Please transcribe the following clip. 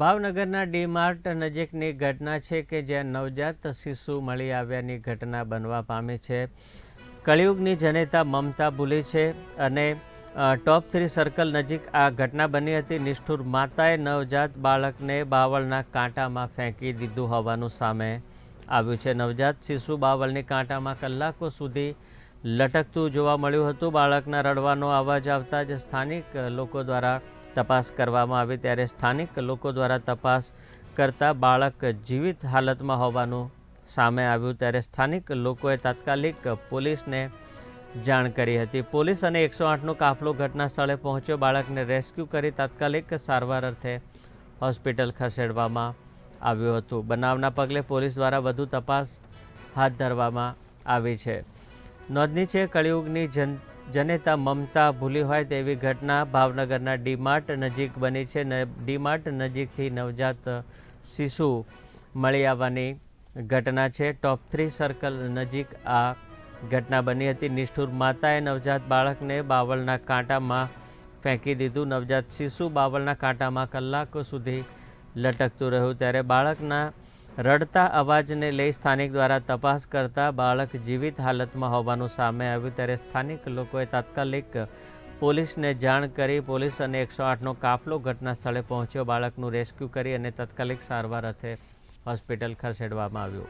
ભાવનગરના D Mart નજીકની ઘટના છે કે જ્યાં નવજાત શિશુ મળી આવ્યાની ઘટના બનવા પામી છે. કળિયુગની જનેતા મમતા ભૂલી છે અને ટોપ થ્રી સર્કલ નજીક આ ઘટના બની હતી. નિષ્ઠુર માતાએ નવજાત બાળકને બાવળના કાંટામાં ફેંકી દીધું હોવાનું સામે આવ્યું છે. નવજાત શિશુ બાવળની કાંટામાં કલાકો સુધી લટકતું જોવા મળ્યું હતું. બાળકના રડવાનો અવાજ આવતા જ સ્થાનિક લોકો દ્વારા તપાસ કરવામાં આવી ત્યારે સ્થાનિક લોકો દ્વારા તપાસ કરતા બાળક જીવિત હાલતમાં હોવાનું સામે આવ્યું ત્યારે સ્થાનિક લોકોએ તાત્કાલિક પોલીસને જાણ કરી હતી. પોલીસ અને એકસો આઠનો કાફલો ઘટના સ્થળે પહોંચ્યો. બાળકને રેસ્ક્યુ કરી તાત્કાલિક સારવાર અર્થે હોસ્પિટલ ખસેડવામાં આવ્યું હતું. બનાવના પગલે પોલીસ દ્વારા વધુ તપાસ હાથ ધરવામાં આવી છે. નોંધની છે, કળિયુગની જન જનેતા મમતા ભૂલી હોય તેવી ઘટના ભાવનગરના ડીમાર્ટ નજીક બની છે. ને, ડીમાર્ટ નજીકથી નવજાત શિશુ મળી આવવાની ઘટના છે. ટોપ થ્રી સર્કલ નજીક આ ઘટના બની હતી. નિષ્ઠુર માતાએ નવજાત બાળકને બાવળના કાંટામાં ફેંકી દીધું. નવજાત શિશુ બાવળના કાંટામાં કલાકો સુધી લટકતું રહ્યું. ત્યારે બાળકના રડતા અવાજને લઈ સ્થાનિક દ્વારા તપાસ કરતા બાળક જીવિત હાલતમાં હોવાનું સામે આવ્યું. ત્યારે સ્થાનિક લોકોએ તાત્કાલિક પોલીસને જાણ કરી પોલીસ અને એકસો આઠનો કાફલો ઘટના સ્થળે પહોંચ્યો. બાળકનું રેસ્ક્યુ કરી અને તાત્કાલિક સારવાર અર્થે હોસ્પિટલ ખસેડવામાં આવ્યું.